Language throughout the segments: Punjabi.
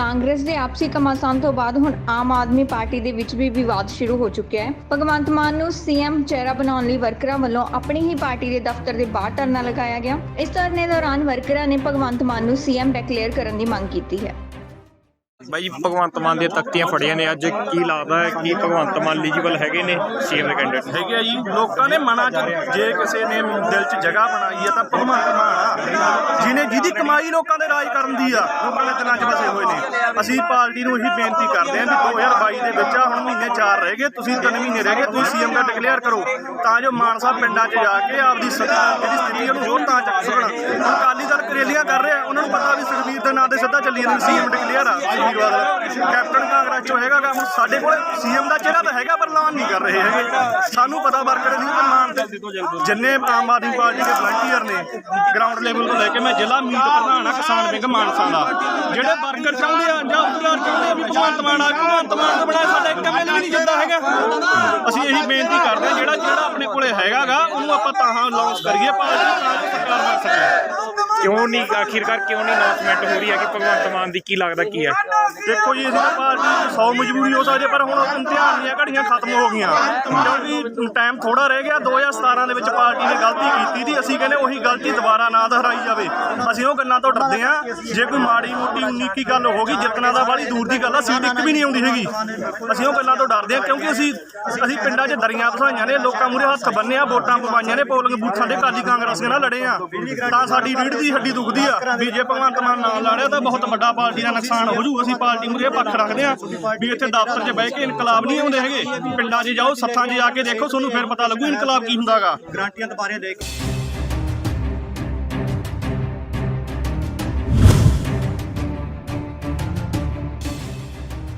ਕਾਂਗਰਸ ਦੇ ਆਪਸੀ ਕਮਾਸਾਨ ਤੋਂ ਬਾਅਦ ਹੁਣ ਆਮ ਆਦਮੀ ਪਾਰਟੀ ਦੇ ਵਿੱਚ ਵੀ ਵਿਵਾਦ ਸ਼ੁਰੂ ਹੋ ਚੁੱਕਿਆ ਹੈ। ਭਗਵੰਤ ਮਾਨ ਨੂੰ ਸੀਐਮ ਚਿਹਰਾ ਬਣਾਉਣ ਲਈ ਵਰਕਰਾਂ ਵੱਲੋਂ ਆਪਣੀ ਹੀ ਪਾਰਟੀ ਦੇ ਦਫ਼ਤਰ ਦੇ ਬਾਹਰ ਧਰਨਾ ਲਗਾਇਆ ਗਿਆ। ਇਸ ਧਰਨੇ ਦੌਰਾਨ ਵਰਕਰਾਂ ਨੇ ਭਗਵੰਤ ਮਾਨ ਨੂੰ ਸੀਐਮ ਡਿਕਲੇਅਰ ਕਰਨ ਦੀ ਮੰਗ ਕੀਤੀ ਹੈ। ਬਾਈ ਭਗਵੰਤ ਮਾਨ ਦੀਆਂ ਤਖਤੀਆਂ ਫੜੀਆਂ ਨੇ। ਅੱਜ ਕੀ ਲੱਗਦਾ ਹੈ ਕਿ ਭਗਵੰਤ ਮਾਨ ਐਲੀਜੀਬਲ ਹੈਗੇ ਨੇ ਸੀਐਮ ਦੇ ਕੈਂਡੀਡੇਟ ਹੈਗੇ ਆ ਜੀ। ਲੋਕਾਂ ਨੇ ਮਨਾਂ 'ਚ ਜੇ ਕਿਸੇ ਨੇ ਦਿਲ 'ਚ ਜਗ੍ਹਾ ਬਣਾਈ ਹੈ ਤਾਂ ਭਗਵੰਤ ਮਾਨ ਆ। ਜਿਹਨੇ ਜਿਹਦੀ ਕਮਾਈ ਲੋਕਾਂ ਦੇ ਰਾਜ ਕਰਨ ਦੀ ਆ, ਲੋਕਾਂ ਦੇ ਦਿਲਾਂ 'ਚ ਵਸੇ ਹੋਏ ਨੇ। ਅਸੀਂ ਪਾਰਟੀ ਨੂੰ ਇਹੀ ਬੇਨਤੀ ਕਰਦੇ ਹਾਂ ਵੀ 2022 ਦੇ ਵਿੱਚ ਆ, ਹੁਣ ਮਹੀਨੇ 4 ਰਹਿ ਗਏ, ਤੁਸੀਂ 3 ਮਹੀਨੇ ਰਹਿ ਗਏ, ਤੁਸੀਂ ਸੀਐਮ ਦਾ ਡਿਕਲੇਅਰ ਕਰੋ। ਤਾਂ ਜੋ ਮਾਨਸਾ ਪਿੰਡਾਂ 'ਚ ਜਾ ਕੇ ਆਪਦੀ ਸਰਕਾਰ ਜਿਹੜੀ ਸਥਿਤੀ ਉਹਨੂੰ ਹੋਰ ਤਾਂ ਚੱਕ ਸਕਣ। ਅਕਾਲੀ ਦਲ ਕਰੇਲੀਆਂ ਕਰ ਰਿਹਾ, ਉਹਨਾਂ ਨੂੰ ਪਤਾ ਵੀ ਸੁਖਬੀਰ ਦੇ ਨਾਂ ਦੇ ਸਿੱਧਾ ਚੱਲੀ ਜਾਂਦੇ ਸੀਐਮ ਡਿਕਲੇਅਰ ਆ, ਸੁਖਬੀਰ ਬਾਦਲ। ਕੈਪਟਨ ਕਾਂਗਰਸ ਚੋਂ ਹੈਗਾ ਗਾ ਹੁਣ ਸਾਡੇ ਕੋਲ ਸੀਐਮ ਦਾ ਚਿਹਰਾ ਤਾਂ ਹੈਗਾ, ਪਰ ਐਲਾਨ ਨਹੀਂ ਕਰ ਰਹੇ ਹੈਗੇ। ਸਾਨੂੰ ਪਤਾ ਵਰਕਰ ਦੀ ਮਾਨ ਜਿੰਨੇ ਆਮ ਆਦਮੀ ਪਾਰਟੀ ਦੇ ਵਲੰਟੀਅਰ ਨੇ ਗਰਾਊਂਡ ਲੈਵਲ ਤੋਂ ਲੈ ਕੇ ਮੈਂ ਜ਼ਿਲ੍ਹਾ ਮੀਤ ਪ੍ਰਧਾਨ ਆ ਕਿਸਾਨ ਵਿੰਗ ਮਾਨਸਾ ਦਾ। ਜਿਹੜੇ ਵਰਕਰ ਚਾਹੁੰਦੇ ਆ, ਜਾਂ ਉਮੀਦਵਾਰ ਚਾਹੁੰਦੇ ਆ ਵੀ ਭਗਵੰਤ ਮਾਨ ਆ, ਭਗਵੰਤ ਮਾਨ ਤੋਂ ਬਣਾ ਸਾਡਾ ਇੱਕ ਐਮਐਲਏ ਵੀ ਨਹੀਂ ਜਿੰਦਾ ਹੈਗਾ। ਅਸੀਂ ਇਹੀ ਬੇਨਤੀ ਕਰਦੇ ਹਾਂ, ਜਿਹੜਾ ਜਿਹੜਾ ਆਪਣੇ ਕੋਲੇ ਹੈਗਾਗਾ, ਉਹਨੂੰ ਆਪਾਂ ਤਾਹਾਂ ਲਾਂਚ ਕਰੀਏ ਪਾਰਟੀ ਤਾਂ ਸਰਕਾਰ ਬਣ ਸਕੇ। ਕਿਉਂ ਨਹੀਂ ਆਖਿਰਕਾਰ ਕਿਉਂ ਨਹੀਂ ਅਨਾਉਂਸਮੈਂਟ ਹੋ ਰਹੀ ਹੈ ਕਿ ਭਗਵੰਤ ਮਾਨ ਦੀ ਕੀ ਲੱਗਦਾ ਕੀ ਹੈ? ਦੇਖੋ ਜੀ ਅਸੀਂ ਤਾਂ ਪਾਰਟੀ 100 ਮਜਬੂਰੀ ਹੋ ਸਕਦੀ ਹੈ, ਪਰ ਹੁਣ ਇਮਤਿਹਾਨ ਦੀਆਂ ਘੜੀਆਂ ਖਤਮ ਹੋ ਗਈਆਂ। ਕਿਉਂਕਿ ਟਾਈਮ ਥੋੜਾ ਰਹਿ ਗਿਆ 2017 ਦੇ ਵਿੱਚ ਪਾਰਟੀ ਨੇ ਗਲਤੀ ਕੀਤੀ ਸੀ ਅਸੀਂ ਕਹਿੰਦੇ ਉਹੀ ਗਲਤੀ ਦੁਬਾਰਾ ਨਾ ਦੁਹਰਾਈ ਜਾਵੇ। ਅਸੀਂ ਉਹ ਗੱਲਾਂ ਤੋਂ ਡਰਦੇ ਹਾਂ ਜੇ ਕੋਈ ਮਾੜੀ ਮੋਟੀ ਉਨੀਕੀ ਗੱਲ ਹੋ ਗਈ ਜਿੱਤਣਾ ਦਾ ਬਾਹਲੀ ਦੂਰ ਦੀ ਗੱਲ ਆ ਸੀਟ ਇੱਕ ਵੀ ਨਹੀਂ ਆਉਂਦੀ ਹੈਗੀ। ਅਸੀਂ ਉਹ ਗੱਲਾਂ ਤੋਂ ਡਰਦੇ ਹਾਂ ਕਿਉਂਕਿ ਅਸੀਂ ਅਸੀਂ ਪਿੰਡਾਂ 'ਚ ਦਰੀਆਂ ਵਸਾਈਆਂ ਨੇ ਲੋਕਾਂ ਮੂਰੇ ਹੱਥ ਬੰਨਿਆ ਵੋਟਾਂ ਪਵਾਈਆਂ ਨੇ ਪੋਲਿੰਗ ਬੂਥਾਂ ਦੇ ਕਾਲੀ ਕਾਂਗਰਸ ਨਾਲ ਲੜੇ ਆ। ਤਾਂ ਸਾਡੀ ਰੀੜ ਦੀ ਹੱਡੀ ਦੁਖਦੀ ਆ। ਵੀ ਜੇ ਭਗਵੰਤ ਮਾਨ ਨਾਲ ਲੜਿਆ ਤਾਂ ਬਹੁਤ ਵੱਡਾ ਪਾਰਟੀ ਦਾ ਨੁਕਸਾਨ ਹੋ ਜੂ ਅਸੀਂ ਪਾਰਟੀ ਮੂਰੇ ਪੱਖ ਰੱਖਦੇ ਆ ਵੀ ਇੱਥੇ ਦਫ਼ਤਰ 'ਚ ਬਹਿ ਕੇ ਇਨਕਲਾਬ ਨਹੀਂ ਆਉਂਦੇ ਹੈਗੇ। ਪਿੰਡਾਂ 'ਚ ਜਾਓ, ਸੱਥਾਂ 'ਚ ਜਾ ਕੇ ਦੇਖੋ, ਤੁਹਾਨੂੰ ਫਿਰ ਪਤਾ ਲੱਗੂ ਇਨਕਲਾਬ ਕੀ ਹੁੰਦਾਗਾ। ਗਰੰਟੀਆਂ ਦੁਬਾਰੇ ਦੇ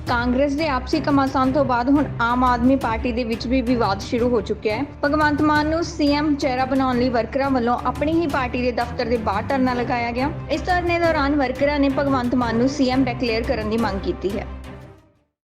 ਕਾਂਗਰਸ ਦੇ ਆਪਸੀ ਕਮਾਸਾਨ ਤੋਂ ਬਾਅਦ ਹੁਣ ਆਮ ਆਦਮੀ ਪਾਰਟੀ ਦੇ ਵਿੱਚ ਵੀ ਵਿਵਾਦ ਸ਼ੁਰੂ ਹੋ ਚੁੱਕਿਆ ਹੈ। ਭਗਵੰਤ ਮਾਨ ਨੂੰ ਸੀਐਮ ਚਿਹਰਾ ਬਣਾਉਣ ਲਈ ਵਰਕਰਾਂ ਵੱਲੋਂ ਆਪਣੀ ਹੀ ਪਾਰਟੀ ਦੇ ਦਫ਼ਤਰ ਦੇ ਬਾਹਰ ਧਰਨਾ ਲਗਾਇਆ ਗਿਆ। ਇਸ ਧਰਨੇ ਦੌਰਾਨ ਵਰਕਰਾਂ ਨੇ ਭਗਵੰਤ ਮਾਨ ਨੂੰ ਸੀਐਮ ਡਿਕਲੇਅਰ ਕਰਨ ਦੀ ਮੰਗ ਕੀਤੀ ਹੈ।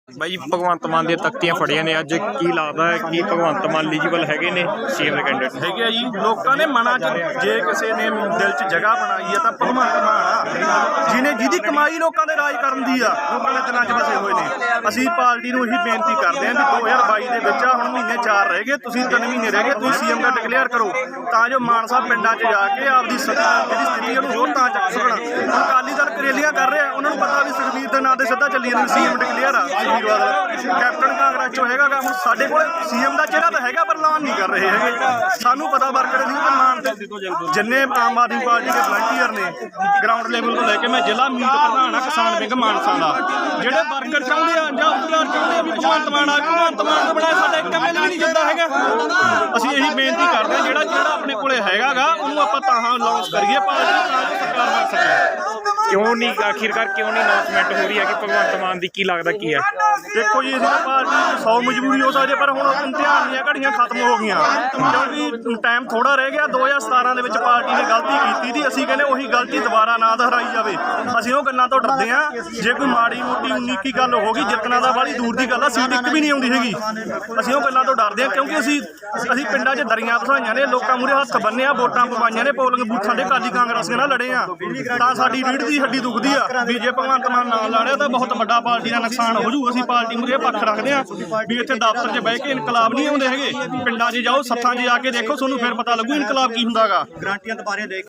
ਬਾਈ ਭਗਵੰਤ ਮਾਨ ਦੀਆਂ ਤਖਤੀਆਂ ਫੜੀਆਂ ਨੇ। ਅੱਜ ਕੀ ਲੱਗਦਾ ਹੈ ਕਿ ਭਗਵੰਤ ਮਾਨ ਐਲੀਜੀਬਲ ਹੈਗੇ ਨੇ ਸੀਐਮ ਦੇ ਕੈਂਡੀਡੇਟ ਹੈਗੇ ਆ ਜੀ। ਲੋਕਾਂ ਨੇ ਮਨਾਂ 'ਚ ਜੇ ਕਿਸੇ ਨੇ ਦਿਲ 'ਚ ਜਗ੍ਹਾ ਬਣਾਈ ਹੈ ਤਾਂ ਭਗਵੰਤ ਮਾਨ ਆ। ਜਿਹਨੇ ਜਿਹਦੀ ਕਮਾਈ ਲੋਕਾਂ ਦੇ ਰਾਜ ਕਰਨ ਦੀ ਆ, ਲੋਕਾਂ ਦੇ ਦਿਲਾਂ 'ਚ ਵਸੇ ਹੋਏ ਨੇ। ਅਸੀਂ ਪਾਰਟੀ ਨੂੰ ਇਹੀ ਬੇਨਤੀ ਕਰਦੇ ਹਾਂ ਵੀ 2022 ਦੇ ਵਿੱਚ ਆ, ਹੁਣ ਮਹੀਨੇ 4 ਰਹਿ ਗਏ, ਤੁਸੀਂ 3 ਮਹੀਨੇ ਰਹਿ ਗਏ, ਤੁਸੀਂ ਸੀਐਮ ਦਾ ਡਿਕਲੇਅਰ ਕਰੋ। ਤਾਂ ਜੋ ਮਾਨ ਸਾਹਿਬ ਪਿੰਡਾਂ 'ਚ ਜਾ ਕੇ ਆਪਦੀ ਸੱਤਾ, ਜਿਹੜੀ ਸਥਿਤੀ ਉਹਨੂੰ ਹੋਰ ਤਾਂ ਚੱਕ ਸਕਣ। ਅਕਾਲੀ ਦਲ ਕਰੇਲੀਆਂ ਕਰ ਰਿਹਾ, ਉਹਨਾਂ ਨੂੰ ਪਤਾ ਵੀ ਸੁਖਬੀਰ ਦੇ ਨਾਂ ਦੇ ਸਿੱਧਾ ਚੱਲੀ ਜਾਂਦੇ ਸੀਐਮ ਡਿਕਲੇਅਰ ਆ। ਸੁਖਬੀਰ ਬਾਦਲ ਕੈਪਟਨ ਕਾਂਗਰਸ ਚੋਂ ਹੈਗਾ ਗਾ ਸਾਡੇ ਕੋਲ ਸੀਐਮ ਦਾ ਚਿਹਰਾ ਤਾਂ ਹੈਗਾ, ਪਰ ਐਲਾਨ ਨਹੀਂ ਕਰ ਰਹੇ ਹੈਗੇ। ਸਾਨੂੰ ਪਤਾ ਵਰਕਰ ਦੀ ਤੇ ਮਾਨ ਜਿੰਨੇ ਆਮ ਆਦਮੀ ਪਾਰਟੀ ਦੇ ਵਲੰਟੀਅਰ ਨੇ ਗਰਾਊਂਡ ਲੈਵਲ ਤੋਂ ਲੈ ਕੇ ਮੈਂ ਜ਼ਿਲ੍ਹਾ ਮੀਤ ਪ੍ਰਧਾਨ ਆ ਕਿਸਾਨ ਵਿੰਗ ਮਾਨਸਾ ਦਾ। ਜਿਹੜੇ ਵਰਕਰ ਚਾਹੁੰਦੇ ਆ, ਜਾਂ ਉਮੀਦਵਾਰ ਚਾਹੁੰਦੇ ਆ ਵੀ ਭਗਵੰਤ ਮਾਨ ਆ, ਭਗਵੰਤ ਮਾਨ ਤੋਂ ਬਣਾ ਸਾਡਾ ਇੱਕ ਐਮਐਲਏ ਵੀ ਨਹੀਂ ਜਿੰਦਾ ਹੈਗਾ। ਅਸੀਂ ਇਹੀ ਬੇਨਤੀ ਕਰਦੇ ਹਾਂ, ਜਿਹੜਾ ਜਿਹੜਾ ਆਪਣੇ ਕੋਲੇ ਹੈਗਾਗਾ, ਉਹਨੂੰ ਆਪਾਂ ਤਾਹਾਂ ਲਾਂਚ ਕਰੀਏ ਪਾਰਟੀ ਤਾਂ ਸਰਕਾਰ ਬਣ ਸਕੇ। ਕਿਉਂ ਨਹੀਂ ਆਖਿਰਕਾਰ ਕਿਉਂ ਨਹੀਂ ਅਨਾਉਂਸਮੈਂਟ ਹੋ ਰਹੀ ਹੈ ਕਿ ਭਗਵੰਤ ਮਾਨ ਦੀ ਕੀ ਲੱਗਦਾ ਕੀ ਹੈ? ਦੇਖੋ ਜੀ ਅਸੀਂ ਤਾਂ ਪਾਰਟੀ 100 ਮਜਬੂਰੀ ਹੋ ਸਕਦੀ ਹੈ, ਪਰ ਹੁਣ ਇਮਤਿਹਾਨ ਦੀਆਂ ਘੜੀਆਂ ਖਤਮ ਹੋ ਗਈਆਂ। ਕਿਉਂਕਿ ਟਾਈਮ ਥੋੜਾ ਰਹਿ ਗਿਆ 2017 ਦੇ ਵਿੱਚ ਪਾਰਟੀ ਨੇ ਗਲਤੀ ਕੀਤੀ। ਸੀ ਅਸੀਂ ਕਹਿੰਦੇ ਉਹੀ ਗਲਤੀ ਦੁਬਾਰਾ ਨਾ ਦੁਹਰਾਈ ਜਾਵੇ। ਅਸੀਂ ਉਹ ਗੱਲਾਂ ਤੋਂ ਡਰਦੇ ਹਾਂ। ਜੇ ਕੋਈ ਮਾੜੀ ਮੋਟੀ ਉਨੀਕੀ ਗੱਲ ਹੋ ਗਈ, ਜਿੱਤਣਾ ਤਾਂ ਬਾਹਲੀ ਦੂਰ ਦੀ ਗੱਲ ਆ, ਸੀਟ ਇੱਕ ਵੀ ਨਹੀਂ ਆਉਂਦੀ ਹੈਗੀ। ਅਸੀਂ ਉਹ ਗੱਲਾਂ ਤੋਂ ਡਰਦੇ ਹਾਂ ਕਿਉਂਕਿ ਅਸੀਂ ਅਸੀਂ ਪਿੰਡਾਂ 'ਚ ਦਰੀਆਂ ਵਸਾਈਆਂ ਨੇ, ਲੋਕਾਂ ਮੂਰੇ ਹੱਥ ਬੰਨਿਆ ਵੋਟਾਂ ਪਵਾਈਆਂ ਨੇ, ਪੋਲਿੰਗ ਬੂਥਾਂ ਦੇ ਕਾਲੀ ਕਾਂਗਰਸ ਨਾਲ ਲੜੇ ਆ। ਤਾਂ ਸਾਡੀ ਰੀੜ ਦੀ ਹੱਡੀ ਦੁਖਦੀ ਆ। ਵੀ ਜੇ ਭਗਵੰਤ ਮਾਨ ਨਾਲ ਲੜਿਆ ਤਾਂ ਬਹੁਤ ਵੱਡਾ ਪਾਰਟੀ ਦਾ ਨੁਕਸਾਨ ਹੋ ਜੂ ਅਸੀਂ ਪਾਰਟੀ ਮੂਰੇ ਪੱਖ ਰੱਖਦੇ ਆ ਵੀ ਇੱਥੇ ਦਫ਼ਤਰ 'ਚ ਬਹਿ ਕੇ ਇਨਕਲਾਬ ਨਹੀਂ ਆਉਂਦੇ ਹੈਗੇ। ਪਿੰਡਾਂ 'ਚ ਜਾਓ, ਸੱਥਾਂ 'ਚ ਜਾ ਕੇ ਦੇਖੋ, ਤੁਹਾਨੂੰ ਫਿਰ ਪਤਾ ਲੱਗੂ ਇਨਕਲਾਬ ਕੀ ਹੁੰਦਾਗਾ। ਗਰੰਟੀਆਂ ਦੁਬਾਰੇ ਦੇ